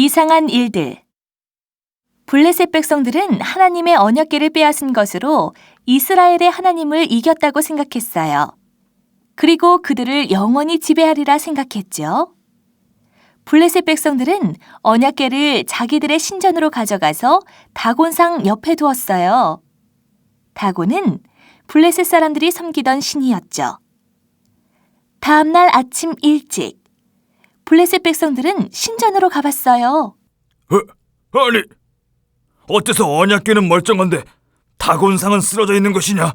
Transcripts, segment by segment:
이상한 일들 블레셋 백성들은 하나님의 언약궤를 빼앗은 것으로 이스라엘의 하나님을 이겼다고 생각했어요. 그리고 그들을 영원히 지배하리라 생각했죠. 블레셋 백성들은 언약궤를 자기들의 신전으로 가져가서 다곤상 옆에 두었어요. 다곤은 블레셋 사람들이 섬기던 신이었죠. 다음 날 아침 일찍 블레셋 백성들은 신전으로 가봤어요. 어, 아니, 어째서 언약궤는 멀쩡한데 다곤상은 쓰러져 있는 것이냐?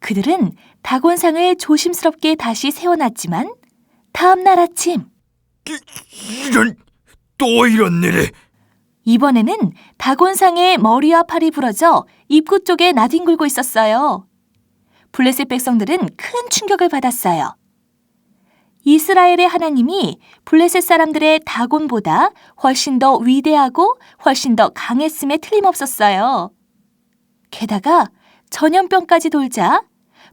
그들은 다곤상을 조심스럽게 다시 세워놨지만 다음 날 아침 이, 이런 또 이런 일이 이번에는 다곤상의 머리와 팔이 부러져 입구 쪽에 나뒹굴고 있었어요. 블레셋 백성들은 큰 충격을 받았어요. 이스라엘의 하나님이 블레셋 사람들의 다곤보다 훨씬 더 위대하고 훨씬 더 강했음에 틀림없었어요. 게다가 전염병까지 돌자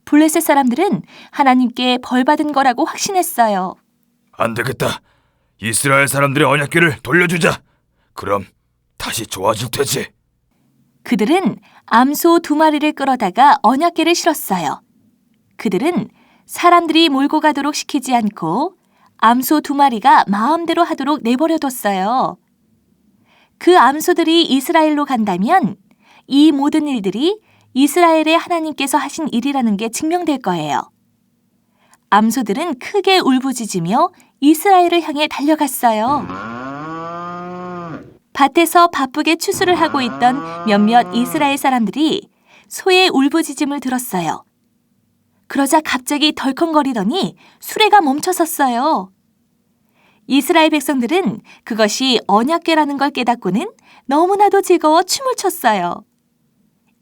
블레셋 사람들은 하나님께 벌받은 거라고 확신했어요. 안 되겠다. 이스라엘 사람들의 언약궤를 돌려주자. 그럼 다시 좋아질 테지. 그들은 암소 두 마리를 끌어다가 언약궤를 실었어요. 그들은 사람들이 몰고 가도록 시키지 않고 암소 두 마리가 마음대로 하도록 내버려뒀어요. 그 암소들이 이스라엘로 간다면 이 모든 일들이 이스라엘의 하나님께서 하신 일이라는 게 증명될 거예요. 암소들은 크게 울부짖으며 이스라엘을 향해 달려갔어요. 밭에서 바쁘게 추수를 하고 있던 몇몇 이스라엘 사람들이 소의 울부짖음을 들었어요. 그러자 갑자기 덜컹거리더니 수레가 멈춰섰어요. 이스라엘 백성들은 그것이 언약궤라는 걸 깨닫고는 너무나도 즐거워 춤을 췄어요.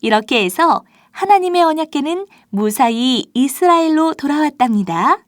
이렇게 해서 하나님의 언약궤는 무사히 이스라엘로 돌아왔답니다.